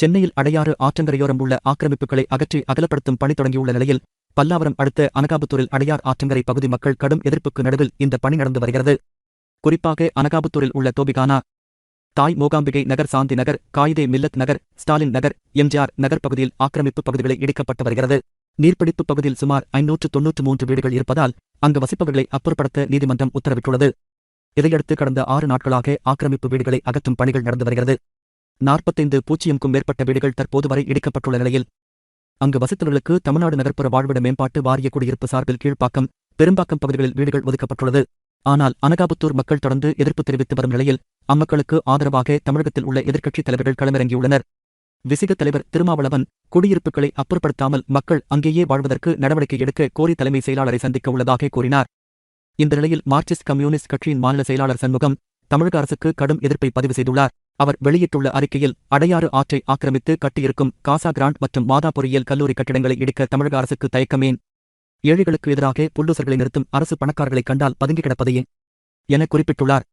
சென்னையில் அடையாறு ஆற்றங்கரையோரம் உள்ள ஆக்கிரமிப்புகளை அகற்றி அகலப்படுத்தும் பணி தொடங்கியுள்ள நிலையில் பல்லாவரம் அடுத்த அனகாபுத்தூரில் அடையார் ஆற்றங்கரை பகுதி மக்கள் கடும் எதிர்ப்புக்கு நடுவில் இந்த பணி நடந்து வருகிறது. குறிப்பாக அனகாபுத்தூரில் உள்ள தோபிகானா தாய் மூகாம்பிகை நகர் சாந்தி நகர் காயிதே மில்லத் நகர் ஸ்டாலின் நகர் எம்ஜிஆர் நகர் பகுதியில் ஆக்கிரமிப்பு பகுதிகளை இடிக்கப்பட்டு வருகிறது. நீர்ப்பிடிப்பு பகுதியில் சுமார் ஐநூற்று தொன்னூற்று மூன்று வீடுகள் இருப்பதால் அங்கு வசிப்பவர்களை அப்புறப்படுத்த நீதிமன்றம் உத்தரவிட்டுள்ளது. இதையடுத்து கடந்த ஆறு நாட்களாக ஆக்கிரமிப்பு வீடுகளை அகற்றும் பணிகள் நடந்து வருகிறது. நாற்பத்தைந்து பூஜ்ஜியம்க்கும் மேற்பட்ட வீடுகள் தற்போது வரை இடிக்கப்பட்டுள்ள நிலையில். அங்கு வசித்தவர்களுக்கு தமிழ்நாடு நகர்ப்புற வாழ்விட மேம்பாட்டு வாரிய குடியிருப்பு சார்பில் கீழ்ப்பாக்கம் பெரும்பாக்கம் பகுதிகளில் வீடுகள் ஒதுக்கப்பட்டுள்ளது. ஆனால் அனகாபுத்தூர் மக்கள் தொடர்ந்து எதிர்ப்பு தெரிவித்து வரும் நிலையில் அம்மக்களுக்கு ஆதரவாக தமிழகத்தில் உள்ள எதிர்க்கட்சித் தலைவர்கள் களமிறங்கியுள்ளனர். விசிக தலைவர் திருமாவளவன் குடியிருப்புகளை அப்புறப்படுத்தாமல் மக்கள் அங்கேயே வாழ்வதற்கு நடவடிக்கை எடுக்க கோரி தலைமை செயலாளரை சந்திக்க உள்ளதாக கூறினார். இந்த நிலையில் மார்க்சிஸ்ட் கம்யூனிஸ்ட் கட்சியின் மாநில செயலாளர் சண்முகம் தமிழக அரசுக்கு கடும் எதிர்ப்பை பதிவு செய்துள்ளார். அவர் வெளியிட்டுள்ள அறிக்கையில் அடையாறு ஆற்றை ஆக்கிரமித்து கட்டியிருக்கும் காசா கிராண்ட் மற்றும் மாதா பொறியியல் கல்லூரி கட்டிடங்களை இடிக்க தமிழக அரசுக்கு தயக்கமேன் ஏழைகளுக்கு எதிராக புல்லூசர்களை நிறுத்தும் அரசு பணக்காரர்களை கண்டால் பதுங்கி கிடப்பதையே என குறிப்பிட்டுள்ளார்.